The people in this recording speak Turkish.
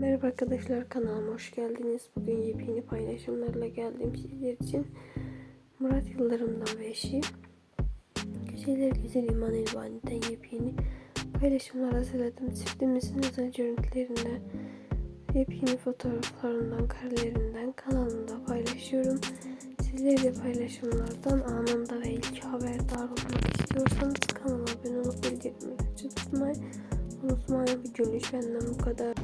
Merhaba arkadaşlar kanalıma hoş geldiniz. Bugün yepyeni paylaşımlarla geldim sizler için. Murat Yıldırım'dan ve eşi Güzeller Güzel İman Elbani'den yepyeni paylaşımlar hazırladım. Çiftimizin özel görüntülerinden, yepyeni fotoğraflarından, karelerinden kanalımda paylaşıyorum. Sizler de paylaşımlardan anında ve ilk haberdar olmak istiyorsanız kanala abone olup bildirimleri açık tutmayı unutmayın. Bir günlük benden bu kadar.